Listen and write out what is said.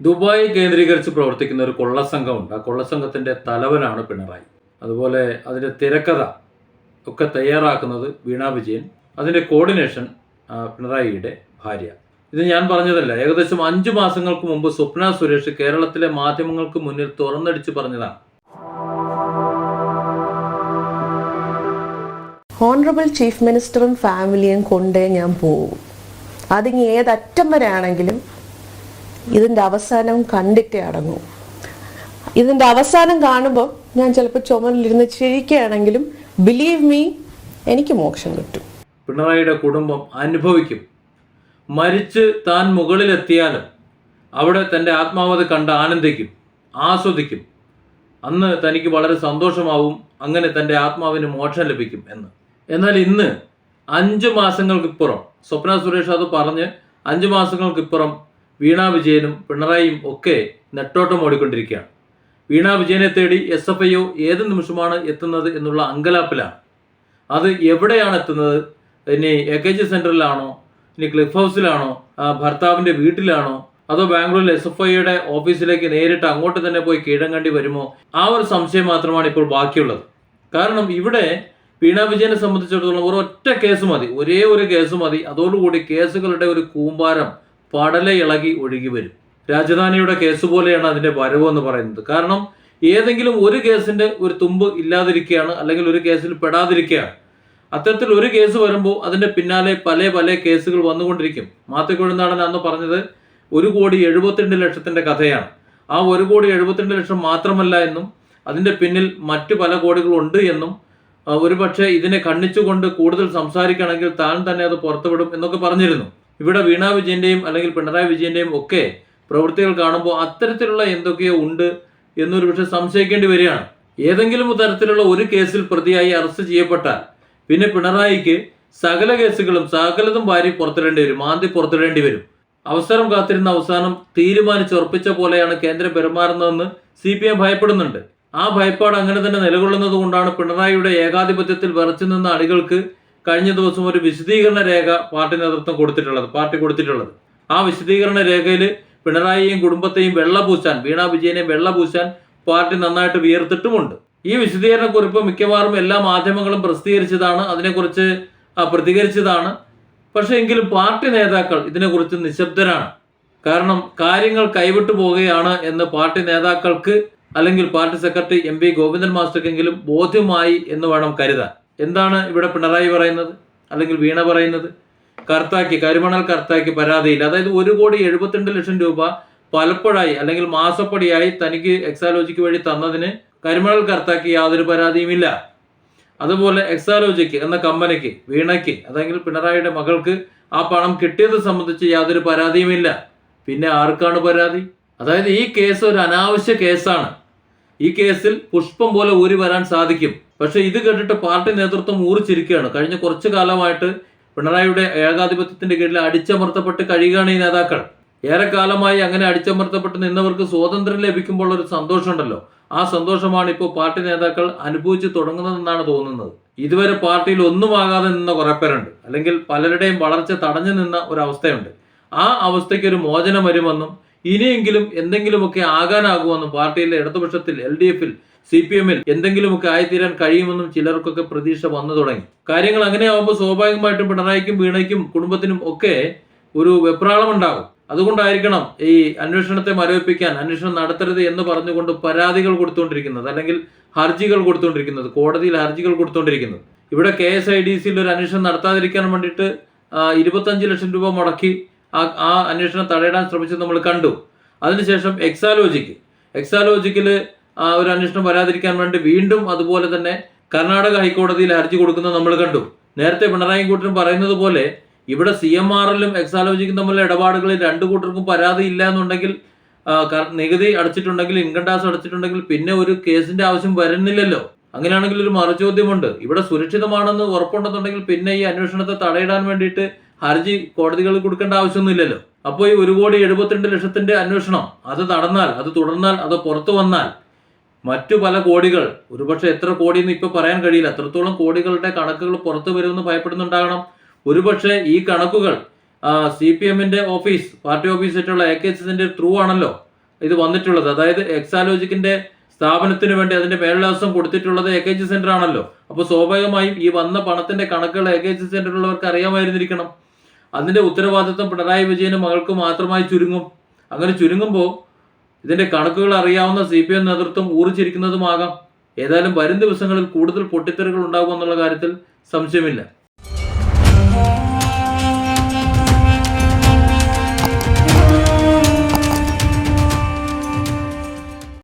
Dubai കേന്ദ്രീകരിച്ച് പ്രവർത്തിക്കുന്ന ഒരു കൊള്ളസംഘമുണ്ട്. ആ കൊള്ളസംഘത്തിന്റെ തലവനാണ് പിണറായി. അതുപോലെ അതിന്റെ തിരക്കഥ ഒക്കെ തയ്യാറാക്കുന്നത് വീണ വിജയൻ. അതിന്റെ കോർഡിനേഷൻ പിണറായിയുടെ ഭാര്യ. ഇത് ഞാൻ പറഞ്ഞതല്ല ഏകദേശം അഞ്ചു മാസങ്ങൾക്ക് മുമ്പ് സ്വപ്ന സുരേഷ് കേരളത്തിലെ മാധ്യമങ്ങൾക്ക് മുന്നിൽ തുറന്നടിച്ച് പറഞ്ഞതാണ്. ഹോണറബിൾ ചീഫ് മിനിസ്റ്ററും ഫാമിലിയും കൊണ്ടേ ഞാൻ പോകും അതിനി ഏതറ്റം വരെ ആണെങ്കിലും ഇതിന്റെ അവസാനം കണ്ടിട്ടേ അടങ്ങൂ. ഇതിന്റെ അവസാനം കാണുമ്പോൾ ഞാൻ ചിലപ്പോൾ ചുമലിരുന്ന് ചിരിക്കുകയാണെങ്കിലും ബിലീവ് മീ എനിക്ക് മോക്ഷം കിട്ടും. പിണറായിയുടെ കുടുംബം അനുഭവിക്കും. മരിച്ച് താൻ മുകളിലെത്തിയാലും അവിടെ തന്റെ ആത്മാവത് കണ്ട് ആനന്ദിക്കും ആസ്വദിക്കും. അന്ന് തനിക്ക് വളരെ സന്തോഷമാവും അങ്ങനെ തന്റെ ആത്മാവിന് മോക്ഷം ലഭിക്കും എന്ന്. എന്നാൽ ഇന്ന് അഞ്ച് മാസങ്ങൾക്കിപ്പുറം സ്വപ്ന സുരേഷ് അത് പറഞ്ഞ് അഞ്ച് മാസങ്ങൾക്കിപ്പുറം വീണ വിജയനും പിണറായിയും ഒക്കെ നെട്ടോട്ടം ഓടിക്കൊണ്ടിരിക്കുകയാണ്. വീണ വിജയനെ തേടി എസ് എഫ് ഐ ഒ ഏത് നിമിഷമാണ് എത്തുന്നത് എന്നുള്ള അങ്കലാപ്പിലാണ്. അത് എവിടെയാണ് എത്തുന്നത്? ഇനി എ കെ ജി സെന്ററിലാണോ? ഇനി ക്ലിഫ് ഹൗസിലാണോ? ഭർത്താവിന്റെ വീട്ടിലാണോ? അതോ ബാംഗ്ലൂരിൽ എസ് എഫ് ഐയുടെ ഓഫീസിലേക്ക് നേരിട്ട് അങ്ങോട്ട് തന്നെ പോയി കീഴങ്ങണ്ടി വരുമോ? ആ ഒരു സംശയം മാത്രമാണ് ഇപ്പോൾ ബാക്കിയുള്ളത്. കാരണം ഇവിടെ വീണ വിജയനെ സംബന്ധിച്ചിടത്തോളം ഒരു ഒറ്റ കേസ് മതി. ഒരേ ഒരു കേസ് മതി. അതോടുകൂടി കേസുകളുടെ ഒരു കൂമ്പാരം പടല ഇളകി ഒഴുകി വരും. രാജധാനിയുടെ കേസ് പോലെയാണ് വരവ് എന്ന് പറയുന്നത്. കാരണം ഏതെങ്കിലും ഒരു കേസിന്റെ ഒരു തുമ്പ് ഇല്ലാതിരിക്കുകയാണ് അല്ലെങ്കിൽ ഒരു കേസിൽ പെടാതിരിക്കുകയാണ്. അത്തരത്തിൽ ഒരു കേസ് വരുമ്പോൾ അതിന്റെ പിന്നാലെ പല പല കേസുകൾ വന്നുകൊണ്ടിരിക്കും. മാത്തിക്കൊഴുന്നാടൻ അന്ന് പറഞ്ഞത് ഒരു കോടി എഴുപത്തിരണ്ട് ലക്ഷത്തിന്റെ കഥയാണ്. ആ ഒരു കോടി എഴുപത്തിരണ്ട് ലക്ഷം മാത്രമല്ല എന്നും അതിന്റെ പിന്നിൽ മറ്റു പല കോടികളുണ്ട് എന്നും ഒരുപക്ഷെ ഇതിനെ കണ്ണിച്ചുകൊണ്ട് കൂടുതൽ സംസാരിക്കണമെങ്കിൽ താൻ തന്നെ അത് പുറത്തുവിടും എന്നൊക്കെ പറഞ്ഞിരുന്നു. ഇവിടെ വീണ വിജയന്റെയും അല്ലെങ്കിൽ പിണറായി വിജയന്റെയും ഒക്കെ പ്രവൃത്തികൾ കാണുമ്പോൾ അത്തരത്തിലുള്ള എന്തൊക്കെയോ ഉണ്ട് എന്നൊരു പക്ഷെ സംശയിക്കേണ്ടി വരികയാണ്. ഏതെങ്കിലും തരത്തിലുള്ള ഒരു കേസിൽ പ്രതിയായി അറസ്റ്റ് ചെയ്യപ്പെട്ടാൽ പിന്നെ പിണറായിക്ക് സകല കേസുകളും സകലതും വാരി പുറത്തിടേണ്ടി വരും മാന്തി പുറത്തിടേണ്ടി വരും. അവസരം കാത്തിരുന്ന അവസാനം തീരുമാനിച്ചുറപ്പിച്ച പോലെയാണ് കേന്ദ്രം പെരുമാറുന്നതെന്ന് സി പി എം ഭയപ്പെടുന്നുണ്ട്. ആ ഭയപ്പാട് അങ്ങനെ തന്നെ നിലകൊള്ളുന്നത് കൊണ്ടാണ് പിണറായിയുടെ ഏകാധിപത്യത്തിൽ വിറച്ചു നിന്ന അണികൾക്ക് കഴിഞ്ഞ ദിവസം ഒരു വിശദീകരണ രേഖ പാർട്ടി നേതൃത്വം കൊടുത്തിട്ടുള്ളത് പാർട്ടി കൊടുത്തിട്ടുള്ളത്. ആ വിശദീകരണ രേഖയിൽ പിണറായിയെയും കുടുംബത്തെയും വെള്ളപൂശാൻ വീണ വിജയനെയും വെള്ള പൂശാൻ പാർട്ടി നന്നായിട്ട് വിയർത്തിട്ടുമുണ്ട്. ഈ വിശദീകരണ കുറിപ്പ് മിക്കവാറും എല്ലാ മാധ്യമങ്ങളും പ്രസിദ്ധീകരിച്ചതാണ് അതിനെക്കുറിച്ച് പ്രതികരിച്ചതാണ്. പക്ഷേ എങ്കിലും പാർട്ടി നേതാക്കൾ ഇതിനെക്കുറിച്ച് നിശബ്ദരാണ്. കാരണം കാര്യങ്ങൾ കൈവിട്ടു പോവുകയാണ് എന്ന് പാർട്ടി നേതാക്കൾക്ക് അല്ലെങ്കിൽ party secretary M P Govindan മാസ്റ്റർക്കെങ്കിലും ബോധ്യമായി എന്ന് വേണം കരുതാൻ. എന്താണ് ഇവിടെ പിണറായി പറയുന്നത്? അല്ലെങ്കിൽ വീണ പറയുന്നത്? കർത്താക്കി കരുമണൽ കർത്താക്കി പരാതിയില്ല. അതായത് ഒരു കോടി എഴുപത്തിരണ്ട് ലക്ഷം രൂപ പലപ്പോഴായി അല്ലെങ്കിൽ മാസപ്പടിയായി തനിക്ക് എക്സാലോജിക്ക് വഴി തന്നതിന് കരിമണൽ കർത്താക്കി യാതൊരു പരാതിയുമില്ല. അതുപോലെ എക്സാലോജിക്ക് എന്ന കമ്പനിക്ക് വീണയ്ക്ക് അതെങ്കിൽ പിണറായിയുടെ മകൾക്ക് ആ പണം കിട്ടിയത് സംബന്ധിച്ച് യാതൊരു പരാതിയുമില്ല. പിന്നെ ആർക്കാണ് പരാതി? അതായത് ഈ കേസ് ഒരു അനാവശ്യ കേസാണ്. ഈ കേസിൽ പുഷ്പം പോലെ ഊരി വരാൻ സാധിക്കും. പക്ഷെ ഇത് കേട്ടിട്ട് പാർട്ടി നേതൃത്വം ഊറിച്ചിരിക്കുകയാണ്. കഴിഞ്ഞ കുറച്ചു കാലമായിട്ട് പിണറായിയുടെ ഏകാധിപത്യത്തിന്റെ കീഴിൽ അടിച്ചമർത്തപ്പെട്ട് കഴിയുകയാണ് ഈ നേതാക്കൾ. ഏറെക്കാലമായി അങ്ങനെ അടിച്ചമർത്തപ്പെട്ട് നിന്നവർക്ക് സ്വാതന്ത്ര്യം ലഭിക്കുമ്പോൾ ഒരു സന്തോഷമുണ്ടല്ലോ. ആ സന്തോഷമാണ് ഇപ്പോൾ പാർട്ടി നേതാക്കൾ അനുഭവിച്ചു തുടങ്ങുന്നതെന്നാണ് തോന്നുന്നത്. ഇതുവരെ പാർട്ടിയിൽ ഒന്നുമാകാതെ നിന്ന കുറെ പേരുണ്ട്. അല്ലെങ്കിൽ പലരുടെയും വളർച്ച തടഞ്ഞു നിന്ന ഒരു അവസ്ഥയുണ്ട്. ആ അവസ്ഥയ്ക്ക് ഒരു മോചനം വരുമെന്നും ഇനിയെങ്കിലും എന്തെങ്കിലുമൊക്കെ ആകാനാകുമെന്നും പാർട്ടിയിലെ ഇടതുപക്ഷത്തിൽ എൽ ഡി എഫിൽ സി പി എമ്മിൽ എന്തെങ്കിലുമൊക്കെ ആയിത്തീരാൻ കഴിയുമെന്നും ചിലർക്കൊക്കെ പ്രതീക്ഷ വന്നു തുടങ്ങി. കാര്യങ്ങൾ അങ്ങനെ ആവുമ്പോൾ സ്വാഭാവികമായിട്ടും പിണറായിക്കും വീണയ്ക്കും കുടുംബത്തിനും ഒക്കെ ഒരു വെപ്രാളം ഉണ്ടാകും. അതുകൊണ്ടായിരിക്കണം ഈ അന്വേഷണത്തെ മരവിപ്പിക്കാൻ അന്വേഷണം നടത്തരുത് എന്ന് പറഞ്ഞുകൊണ്ട് പരാതികൾ കൊടുത്തുകൊണ്ടിരിക്കുന്നത് അല്ലെങ്കിൽ ഹർജികൾ കൊടുത്തുകൊണ്ടിരിക്കുന്നത് കോടതിയിൽ ഹർജികൾ കൊടുത്തുകൊണ്ടിരിക്കുന്നത്. ഇവിടെ കെ എസ് ഐ ഡി സിയിൽ ഒരു അന്വേഷണം നടത്താതിരിക്കാൻ വേണ്ടിയിട്ട് ഇരുപത്തഞ്ച് ലക്ഷം രൂപ മുടക്കി ആ ആ അന്വേഷണം തടയിടാൻ ശ്രമിച്ചത് നമ്മൾ കണ്ടു. അതിനുശേഷം എക്സാലോജിക്ക് എക്സാലോജിക്കിൽ ഒരു അന്വേഷണം വരാതിരിക്കാൻ വേണ്ടി വീണ്ടും അതുപോലെ തന്നെ കർണാടക ഹൈക്കോടതിയിൽ ഹർജി കൊടുക്കുന്നത് നമ്മൾ കണ്ടു. നേരത്തെ പിണറായി കൂട്ടരും പറയുന്നത് പോലെ ഇവിടെ സി എം എല്ലും എക്സാലോജിക്കും തമ്മിലുള്ള ഇടപാടുകളിൽ രണ്ടു കൂട്ടർക്കും പരാതി ഇല്ല എന്നുണ്ടെങ്കിൽ നികുതി അടച്ചിട്ടുണ്ടെങ്കിൽ ഇൻകം ടാക്സ് അടച്ചിട്ടുണ്ടെങ്കിൽ പിന്നെ ഒരു കേസിന്റെ ആവശ്യം വരുന്നില്ലല്ലോ. അങ്ങനെയാണെങ്കിൽ ഒരു മറുചോദ്യമുണ്ട്. ഇവിടെ സുരക്ഷിതമാണെന്ന് ഉറപ്പുണ്ടെന്നുണ്ടെങ്കിൽ പിന്നെ ഈ അന്വേഷണത്തെ തടയിടാൻ വേണ്ടിയിട്ട് ഹർജി കോടതികളിൽ കൊടുക്കേണ്ട ആവശ്യമൊന്നുമില്ലല്ലോ. അപ്പോൾ ഈ ഒരു കോടി എഴുപത്തിരണ്ട് ലക്ഷത്തിന്റെ അന്വേഷണം അത് നടന്നാൽ അത് തുടർന്നാൽ അത് പുറത്തു വന്നാൽ മറ്റു പല കോടികൾ ഒരുപക്ഷെ എത്ര കോടി എന്ന് ഇപ്പൊ പറയാൻ കഴിയില്ല. അത്രത്തോളം കോടികളുടെ കണക്കുകൾ പുറത്തു വരുമെന്ന് ഭയപ്പെടുന്നുണ്ടാകണം. ഒരുപക്ഷെ ഈ കണക്കുകൾ സി പി എമ്മിന്റെ ഓഫീസ് പാർട്ടി ഓഫീസ് ആയിട്ടുള്ള എ കെ എസിന്റെ ത്രൂ ആണല്ലോ ഇത് വന്നിട്ടുള്ളത്. അതായത് എക്സാലോജിക്കിന്റെ സ്ഥാപനത്തിന് വേണ്ടി അതിന്റെ മേൽവിലാസം കൊടുത്തിട്ടുള്ളത് എ കെ ജി സെന്റർ ആണല്ലോ അപ്പോൾ സ്വാഭാവികമായും ഈ വന്ന പണത്തിന്റെ കണക്കുകൾ എ കെ ജി സെന്ററിലുള്ളവർക്ക് അറിയാമായിരുന്നിരിക്കണം. അതിന്റെ ഉത്തരവാദിത്വം പിണറായി വിജയനും മകൾക്ക് മാത്രമായി ചുരുങ്ങും. അങ്ങനെ ചുരുങ്ങുമ്പോൾ ഇതിന്റെ കണക്കുകൾ അറിയാവുന്ന സി പി എം നേതൃത്വം ഊറിച്ചിരിക്കുന്നതുമാകാം ഏതായാലും വരും ദിവസങ്ങളിൽ കൂടുതൽ പൊട്ടിത്തെറികൾ ഉണ്ടാകുമെന്നുള്ള കാര്യത്തിൽ സംശയമില്ല.